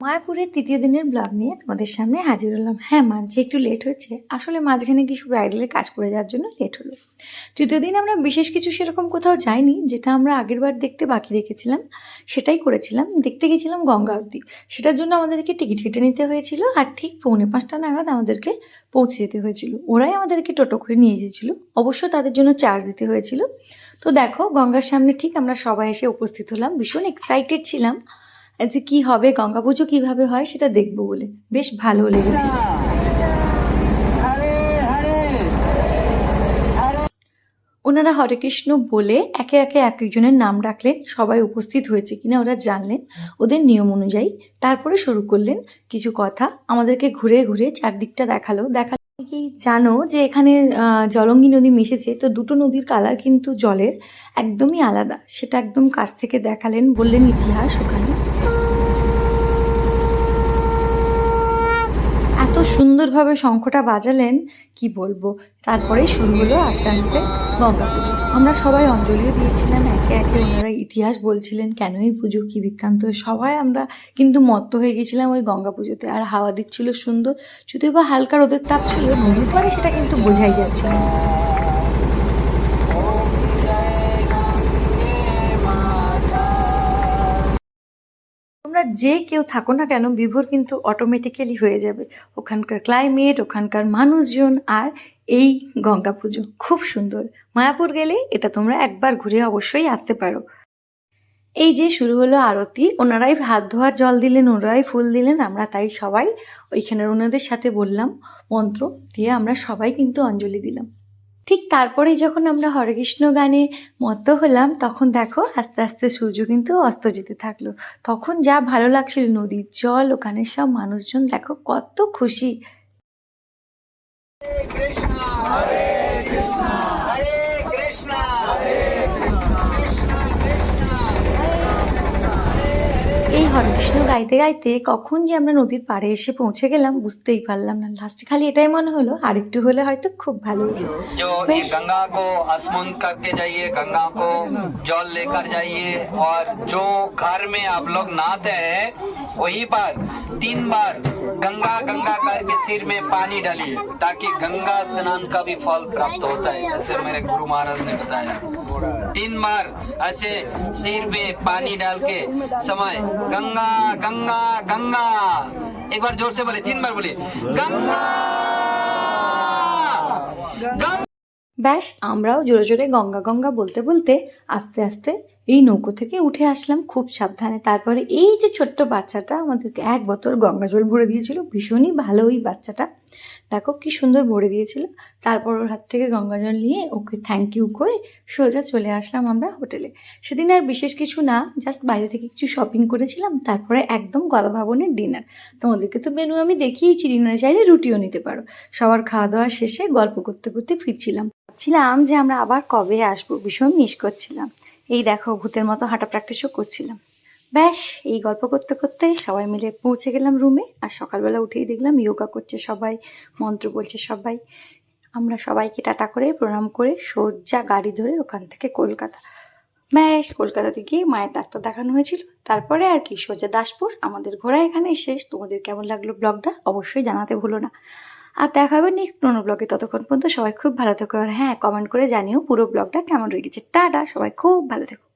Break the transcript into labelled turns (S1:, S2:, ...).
S1: ট্যুরের তৃতীয় দিনের ব্লগ নিয়ে তোমাদের সামনে হাজির হলাম। হ্যাঁ মানছি একটু লেট হচ্ছে আসলে মাঝখানে কিছু ব্রাইডালের কাজ করে যাওয়ার জন্য লেট হলো। তৃতীয় দিন আমরা বিশেষ কিছু সেরকম কোথাও যাইনি, যেটা আমরা আগের বার দেখতে বাকি রেখেছিলাম, সেটাই করেছিলাম। দেখতে গেছিলাম গঙ্গা আরতি সেটার জন্য আমাদেরকে টিকিট কেটে নিতে হয়েছিল আর ঠিক পৌনে পাঁচটা নাগাদ আমাদেরকে পৌঁছে যেতে হয়েছিল। ওরাই আমাদেরকে টোটো করে নিয়ে এসেছিল। অবশ্য তাদের জন্য চার্জ দিতে হয়েছিল। তো দেখো, গঙ্গার সামনে ঠিক আমরা সবাই এসে উপস্থিত হলাম। ভীষণ এক্সাইটেড ছিলাম। যে কি হবে, গঙ্গা পুজো কীভাবে হয় সেটা দেখব বলে। বেশ ভালো লেগেছে। ওনারা হরে কৃষ্ণ বলে একে একে এক একজনের নাম ডাকলেন সবাই উপস্থিত হয়েছে কিনা ওরা জানলেন ওদের নিয়ম অনুযায়ী। তারপরে শুরু করলেন কিছু কথা। আমাদেরকে ঘুরে ঘুরে চারদিকটা দেখাল। দেখাল কি জানো যে এখানে জলঙ্গি নদী মিশেছে? তো দুটো নদীর কালার কিন্তু জলের একদমই আলাদা। সেটা একদম কাছ থেকে দেখালেন, বললেন ইতিহাস ওখানে। সুন্দরভাবে শঙ্খটা বাজালেন, কি বলব? তারপরে শুরু হলো আস্তে আস্তে গঙ্গা পুজো। আমরা সবাই অঞ্জলিও দিয়েছিলাম একে একে ওনারা ইতিহাস বলছিলেন কেন এই পুজো, কী বৃত্তান্ত, সবাই আমরা কিন্তু মত্ত হয়ে গেছিলাম ওই গঙ্গা পুজোতে। আর হাওয়া দিচ্ছিল সুন্দর, যদিও বা হালকা রোদের তাপ ছিল নদীর পরে সেটা কিন্তু বোঝাই যাচ্ছে না। তোমরা যে কেউ থাকো না কেন, বিভোর কিন্তু অটোমেটিক্যালি হয়ে যাবে। ওখানকার ক্লাইমেট ওখানকার মানুষজন আর এই গঙ্গা পুজো। খুব সুন্দর। মায়াপুর গেলে এটা তোমরা একবার ঘুরে অবশ্যই আসতে পারো। এই যে শুরু হলো আরতি, ওনারাই হাত ধোয়ার জল দিলেন, ওনারাই ফুল দিলেন, আমরা তাই সবাই ওইখানের ওনাদের সাথে বললাম মন্ত্র দিয়ে আমরা সবাই কিন্তু অঞ্জলি দিলাম। ঠিক তারপরে যখন আমরা হরেকৃষ্ণ গানে মত্ত হলাম, তখন দেখো আস্তে আস্তে সূর্য কিন্তু অস্ত যেতে থাকল। তখন যা ভালো লাগছিল, নদীর জল, ওখানে সব মানুষজন, দেখো কত খুশি।
S2: কৃষ্ণ কৃষ্ণ কৃষ্ণ।
S1: এই হরেকৃষ্ণ গাইতে গাইতে কখন যে আমরা নদীর পাড়ে এসে পৌঁছে গেলাম বুঝতেই পারলাম না লাস্টে খালি এটাই মনে হলো আরেকটু হলে হয়তো খুব ভালো হতো
S3: जो ये गंगा को स्मरण करके जाइए गंगा को जल लेकर जाइए और जो घर में आप लोग नहाते हैं वहीं पर तीन बार गंगा गंगा करके सिर में पानी डालिए ताकि गंगा स्नान का भी फल प्राप्त होता है जैसे मेरे गुरु महाराज ने बताया तीन बार ऐसे सिर में पानी डाल के समय गंगा गंगा गंगा एक बार जोर से बोले तीन बार बोले गंगा गंगा
S1: ব্যাস আমরাও জোরে জোরে গঙ্গা গঙ্গা বলতে বলতে আস্তে আস্তে এই নৌকো থেকে উঠে আসলাম খুব সাবধানে। তারপরে এই যে ছোট্ট বাচ্চাটা আমাদেরকে এক বোতল গঙ্গা জল ভরে দিয়েছিল, ভীষণই ভালো ওই বাচ্চাটা। দেখো কি সুন্দর ভরে দিয়েছিল। তারপর ওর হাত থেকে গঙ্গা জল নিয়ে ওকে থ্যাংক ইউ করে সোজা চলে আসলাম আমরা হোটেলে সেদিন আর বিশেষ কিছু না জাস্ট বাইরে থেকে কিছু শপিং করেছিলাম, তারপরে একদম গদা ভবনের ডিনার তোমাদেরকে তো মেনু আমি দেখিয়েছি ডিনারে চাইলে রুটিও নিতে পারো। সবার খাওয়া দাওয়া শেষে গল্প করতে করতে ফিরছিলাম। ভাবছিলাম যে আমরা আবার কবে আসব, ভীষণ মিস করছিলাম। এই দেখো, ভূতের মতো হাঁটা প্র্যাকটিসও করছিলাম। ব্যাস, এই গল্প করতে করতে সবাই মিলে পৌঁছে গেলাম রুমে আর সকালবেলা উঠেই দেখলাম যোগা করছে সবাই, মন্ত্র বলছে সবাই। আমরা সবাইকে টাটা করে, প্রণাম করে সোজা গাড়ি ধরে ওখান থেকে কলকাতা। ব্যাস, কলকাতাতে গিয়ে মায়ের ডাক্তার দেখানো হয়েছিল। তারপরে আর কি, সোজা দাসপুর, আমাদের ঘোরা এখানে শেষ। তোমাদের কেমন লাগল ব্লগটা অবশ্যই জানাতে ভুলো না। আর দেখা হবে নেক্সট কোনো ব্লগে ততক্ষণ পর্যন্ত সবাই খুব ভালো থেকো। আর হ্যাঁ কমেন্ট করে জানিও পুরো ব্লগটা কেমন লেগেছে টাটা, সবাই খুব ভালো থেকো।